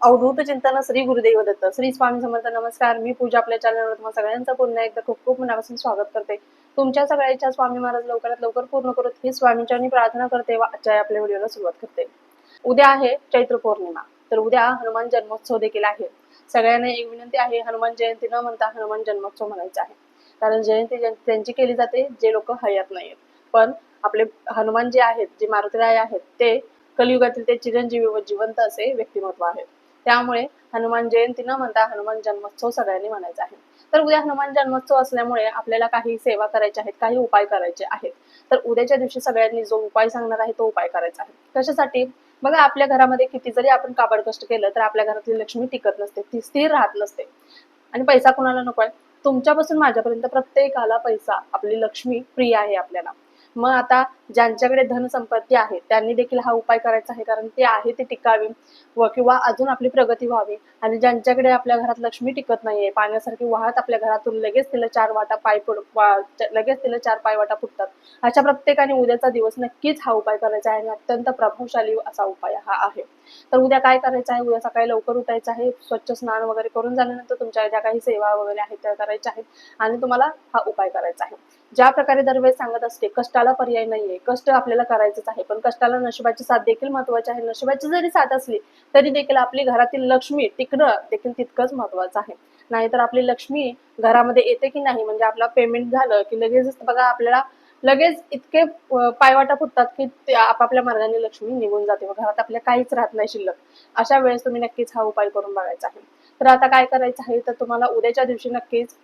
अवधूत चिंतन श्री गुरुदेव दत्त. श्री स्वामी समर्थ नमस्कार. मी पूजा आपल्या चॅनलवर तुम्हाला सगळ्यांचं पुन्हा एकदा खूप खूप मनापासून स्वागत करते. तुमच्या सगळ्यांच्या स्वामी महाराज लवकरात लवकर पूर्ण करत ही स्वामींच्या प्रार्थना करते व आजच्या आपल्या व्हिडिओला सुरुवात करते. उद्या आहे चैत्र पौर्णिमा तर उद्या हनुमान जन्मोत्सव देखील आहे. सगळ्यांना एक विनंती आहे हनुमान जयंती न म्हणता हनुमान जन्मोत्सव म्हणायचा आहे. कारण जयंती त्यांची केली जाते जे लोक हयात नाहीत. पण आपले हनुमान जे आहेत जे मारुतीराय आहेत ते कलियुगातील ते चिरंजीवी व जिवंत असे व्यक्तिमत्व आहेत त्यामुळे हनुमान जयंती न म्हणता हनुमान जन्मोत्सव सगळ्यांनी म्हणायचा आहे. तर उद्या हनुमान जन्मोत्सव असल्यामुळे आपल्याला काही सेवा करायच्या आहेत काही उपाय करायचे आहेत. तर उद्याच्या दिवशी सगळ्यांनी जो उपाय सांगणार आहे तो उपाय करायचा आहे. कशासाठी? बघा आपल्या घरामध्ये किती जरी आपण काबड कष्ट केलं तर आपल्या घरातली लक्ष्मी टिकत नसते ती स्थिर राहत नसते. आणि पैसा कुणाला नको आहे? तुमच्यापासून माझ्यापर्यंत प्रत्येकाला पैसा आपली लक्ष्मी प्रिय आहे आपल्याला. मग आता ज्यांच्याकडे धनसंपत्ती आहे त्यांनी देखील हा उपाय करायचा आहे. कारण ते आहे ते टिकावी व किंवा अजून आपली प्रगती व्हावी. आणि ज्यांच्याकडे आपल्या घरात लक्ष्मी टिकत नाहीये पाण्यासारखी वाहत आपल्या घरातून लगेच तिला चार वाटा पाय पड वा- लगेच तिला चार पाय वाटा फुटतात. अशा प्रत्येकाने उद्याचा दिवस नक्कीच हा उपाय करायचा आहे आणि अत्यंत प्रभावशाली असा उपाय हा आहे. तर उद्या काय करायचं आहे? उद्या सकाळी लवकर उठायचं आहे. स्वच्छ स्नान वगैरे करून झाल्यानंतर तुमच्या ज्या काही सेवा वगैरे आहेत त्या करायच्या आहेत. आणि तुम्हाला हा उपाय करायचा आहे. ज्या प्रकारे दरवेळेस सांगत असते कष्टाला पर्याय नाहीये कष्ट आपल्याला करायचंच आहे पण कष्टाला नशिबाची साथ देखील महत्वाची आहे. नशिबाची जरी साथ असली तरी देखील आपली घरातील लक्ष्मी टिकणं देखील तितकंच महत्वाचं आहे. नाहीतर आपली लक्ष्मी घरामध्ये येते की नाही म्हणजे आपला पेमेंट झालं की लगेच बघा आपल्याला लगेच इतके पायवाटा फुटतात की ते आपापल्या मार्गाने लक्ष्मी निघून जाते. व घरात आपल्या काहीच राहत नाही शिल्लक. अशा वेळेस तुम्ही नक्कीच हा उपाय करून बघायचा आहे. तर आता काय करायचं आहे? तर तुम्हाला उद्याच्या दिवशी नक्कीच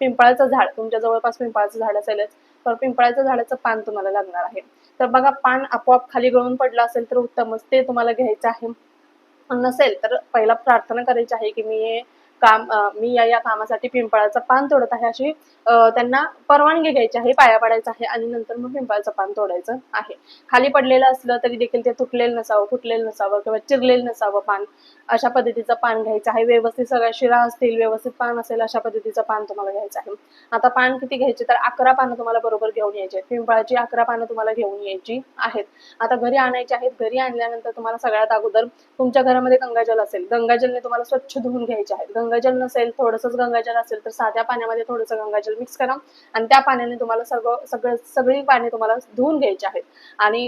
पिंपळाचं झाड तुमच्या जवळपास पिंपळाचं झाड असेलच तर पिंपळाच्या झाडाचं पान तुम्हाला लागणार आहे. तर बघा पान आपोआप खाली गळून पडलं असेल तर उत्तमच ते तुम्हाला घ्यायचं आहे. नसेल तर पहिला प्रार्थना करायची आहे की मी हे काम मी या या कामासाठी पिंपळाचं पान तोडत आहे अशी त्यांना परवानगी घ्यायची आहे पाया पाडायचा आहे आणि नंतर मग पिंपळाचं पान तोडायचं आहे. खाली पडलेलं असलं तरी देखील ते तुटलेलं नसावं फुटलेलं नसावं किंवा चिरलेलं नसावं पान अशा पद्धतीचं पान घ्यायचं आहे. व्यवस्थित सगळ्या शिरा असतील व्यवस्थित पान असेल अशा पद्धतीचं पान तुम्हाला घ्यायचं आहे. आता पान किती घ्यायचे तर अकरा पानं तुम्हाला बरोबर घेऊन यायचे पिंपळाची अकरा पानं तुम्हाला घेऊन यायची आहेत. आता घरी आणायची आहेत. घरी आणल्यानंतर तुम्हाला सगळ्यात अगोदर तुमच्या घरामध्ये गंगाजल असेल. गंगाजलने तुम्हाला स्वच्छ धुवून घ्यायचे आहेत. गंगाजल नसेल थोडंसंच गंगाजल असेल तर साध्या पाण्यामध्ये थोडंसं गंगाजल मिक्स करा. आणि त्या पाण्याने तुम्हाला सगळं सगळं सगळी पाणी तुम्हाला धुवून घ्यायची आहेत. आणि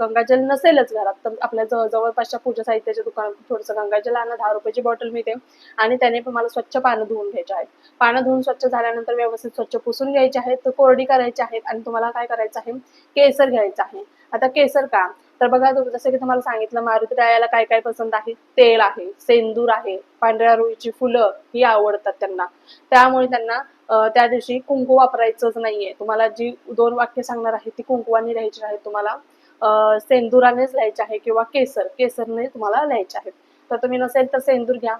गंगाजल नसेलच घरात तर आपल्या जवळ जवळपासच्या पूजा साहित्याच्या दुकानात थोडंसं गंगाजल आणा दहा रुपयाची बॉटल मिळते. आणि त्याने तुम्हाला स्वच्छ पानं धुवून घ्यायचे आहेत. पानं धुवून स्वच्छ झाल्यानंतर व्यवस्थित स्वच्छ पुसून घ्यायचे आहेत तर कोरडी करायची आहेत. आणि तुम्हाला काय करायचं आहे? केसर घ्यायचं आहे. आता केसर का? तर बघा जसं की तुम्हाला सांगितलं मारुती रायाला काय काय पसंत आहे? तेल आहे सेंदूर आहे पांढऱ्या रुईची फुलं ही आवडतात त्यांना. त्यामुळे त्यांना त्या दिवशी कुंकू वापरायचंच नाहीये. तुम्हाला जी दोन वाक्य सांगणार आहे ती कुंकुवानी लिहायची आहे तुम्हाला. सेंदुरानेच लिहायची आहे किंवा केसर केसरने तुम्हाला लिहायचे आहेत. तर तुम्ही नसेल तर सेंदूर घ्या.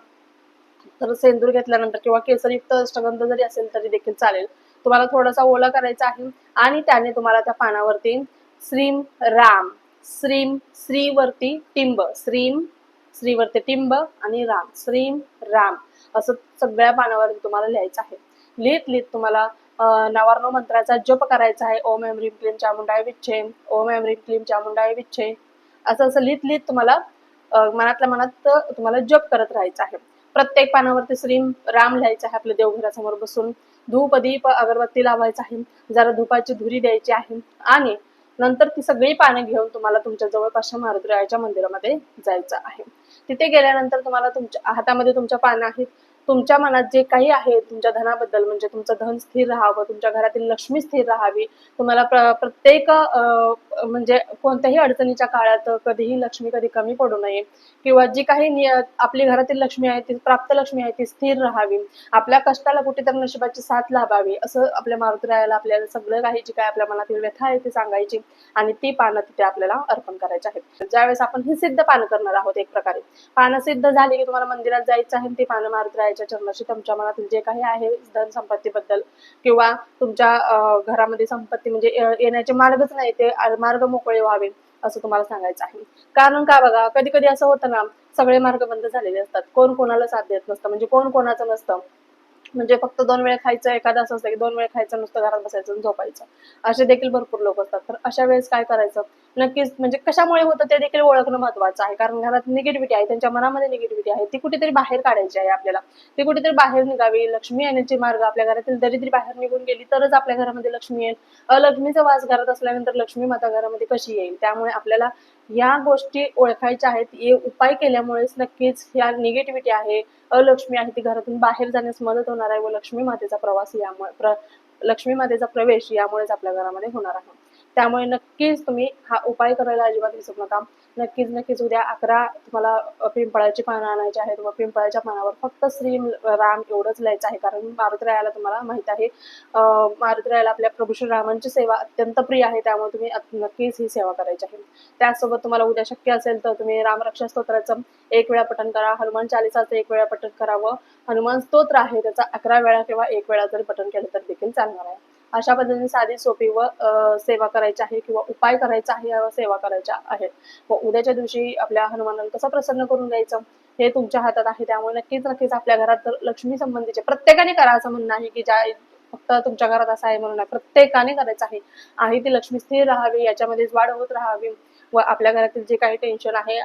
तर सेंदूर घेतल्यानंतर किंवा केसरयुक्त अष्टगंध जरी असेल तरी देखील चालेल. तुम्हाला थोडासा ओला करायचा आहे आणि त्याने तुम्हाला त्या पानावरती श्रीम राम श्रीम श्रीवरती टिंब. श्रीम श्रीवरती टिंब आणि राम. श्रीम राम. असं सगळ्या पानावरती तुम्हाला लिहायचं आहे. लिहित लिहित तुम्हाला नवार्नो मंत्राचा जप करायचा आहे. ओम एम ह्रीम क्लीम चामुंडाय विच्छे. ओम एम ह्रीम क्लीम चामुंडाय विच्छे. असं असं लिहित लिहित तुम्हाला मनातल्या मनात तुम्हाला जप करत राहायचं आहे. प्रत्येक पानावरती श्रीम राम लिहायचं आहे आपल्या देवघरासमोर बसून. धूप दीप अगरबत्ती लावायचं आहे. जरा धुपाची धुरी द्यायची आहे. आणि नंतर ती सगळी पानं घेऊन तुम्हाला तुमच्या जवळपासच्या मारुतीरायाच्या मंदिरामध्ये जायचं आहे. तिथे गेल्यानंतर तुम्हाला तुमच्या हातामध्ये तुमच्या पानं आहेत. तुमच्या मनात जे काही आहे तुमच्या धनाबद्दल म्हणजे तुमचं धन स्थिर राहावं तुमच्या घरातील लक्ष्मी स्थिर राहावी तुम्हाला प्रत्येक म्हणजे कोणत्याही अडचणीच्या काळात कधीही लक्ष्मी कधी कमी पडू नये. किंवा जी काही आपली घरातील लक्ष्मी आहे ती प्राप्त लक्ष्मी आहे ती स्थिर राहावी. आपल्या कष्टाला कुठेतरी नशिबाची साथ लाभावी असं आपल्या मारुतीरायाला आपल्याला सगळं काही जी काय आपल्या मनातील व्यथा आहे ती सांगायची आणि ती पानं तिथे आपल्याला अर्पण करायची आहेत. ज्यावेळेस आपण ही सिद्ध पानं करणार आहोत एक प्रकारे. पानं सिद्ध झाली की तुम्हाला मंदिरात जायचं आहे ती पानं मारुतीरायाच्या चरणाशी तुमच्या मनातील जे काही आहे धन संपत्तीबद्दल किंवा तुमच्या घरामध्ये संपत्ती म्हणजे येण्याचे मार्गच नाही ते मार्ग मोकळे व्हावे असं तुम्हाला सांगायचं आहे. कारण का बघा कधी कधी असं होतं ना सगळे मार्ग बंद झालेले असतात. कोण कोणाला साथ देत नसतं म्हणजे कोण कोणाचं नसतं. म्हणजे फक्त दोन वेळ खायचं एखादा असं असतं की दोन वेळ खायचं नुसतं घरात बसायचं आणि झोपायचं. असे देखील भरपूर लोक असतात. तर अशा वेळेस काय करायचं? नक्कीच म्हणजे कशामुळे होतं ते देखील ओळखणं महत्वाचं आहे. कारण घरात निगेटिव्हिटी आहे त्यांच्या मनामध्ये निगेटिव्हिटी आहे. ती कुठेतरी बाहेर काढायची आहे आपल्याला. ती कुठेतरी बाहेर निघावी लक्ष्मी येण्याचे मार्ग आपल्या घरातील दरिद्री बाहेर निघून गेली तरच आपल्या घरामध्ये लक्ष्मी येईल. अलक्ष्मीचा वास घरात असल्यानंतर लक्ष्मी माता घरामध्ये कशी येईल? त्यामुळे आपल्याला या गोष्टी ओळखायच्या आहेत. हे उपाय केल्यामुळेच नक्कीच या निगेटिव्हिटी आहे. अलक्ष्मी आहे ती घरातून बाहेर जाण्यास मदत होणार आहे व लक्ष्मी मातेचा प्रवास यामुळे प्र लक्ष्मी मातेचा प्रवेश यामुळेच आपल्या घरामध्ये होणार आहे. त्यामुळे नक्कीच तुम्ही हा उपाय करायला अजिबात विसरू नका. नक्कीच नक्कीच उद्या अकरा तुम्हाला पिंपळाची पानं आणायची आहेत. व पिंपळाच्या पानावर फक्त श्री राम एवढंच लिहायचं आहे. कारण मारुतरायाला तुम्हाला माहीत आहे मारुतरायाला आपल्या प्रभू श्रीरामांची सेवा अत्यंत प्रिय आहे. त्यामुळे तुम्ही नक्कीच ही सेवा करायची आहे. त्याचसोबत तुम्हाला उद्या शक्य असेल तर तुम्ही रामरक्षा स्तोत्राचं एक वेळा पठण करा. हनुमान चालिसाचं एक वेळा पठण करावं. हनुमान स्तोत्र आहे त्याचा अकरा वेळा किंवा एक वेळा जरी पठण केलं तर देखील चालणार आहे. अशा पद्धतीने साधी सोपी व सेवा करायची आहे किंवा उपाय करायचा आहे व सेवा करायच्या आहेत व उद्याच्या दिवशी आपल्या हनुमानाला कसं प्रसन्न करून द्यायचं हे तुमच्या हातात आहे त्यामुळे नक्कीच नक्कीच आपल्या घरात तर लक्ष्मी संबंधीचे प्रत्येकाने करा असं म्हणणं आहे की ज्या फक्त तुमच्या घरात असं आहे म्हणून प्रत्येकाने करायचं आहे. आहे ती लक्ष्मी स्थिर राहावी याच्यामध्येच वाढ होत राहावी. व आपल्या घरातील जे काही टेन्शन आहे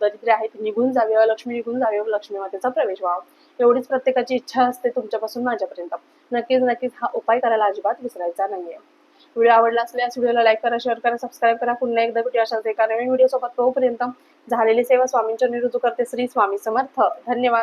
दरिद्र आहे ते निघून जावे व लक्ष्मी निघून जावे व लक्ष्मी मातेचा प्रवेश व्हावा. एवढीच प्रत्येकाची इच्छा असते तुमच्यापासून माझ्यापर्यंत. नक्कीच नक्कीच हा उपाय करायला अजिबात विसरायचा नाहीये. व्हिडिओ आवडला असल्यास व्हिडिओला लाईक करा शेअर करा सबस्क्राईब करा. पुन्हा एकदा भेटू अशाच एका नवीन व्हिडिओ सोबत. तोपर्यंत झालेली सेवा स्वामींच्या निरुजू करते श्री स्वामी समर्थ. धन्यवाद.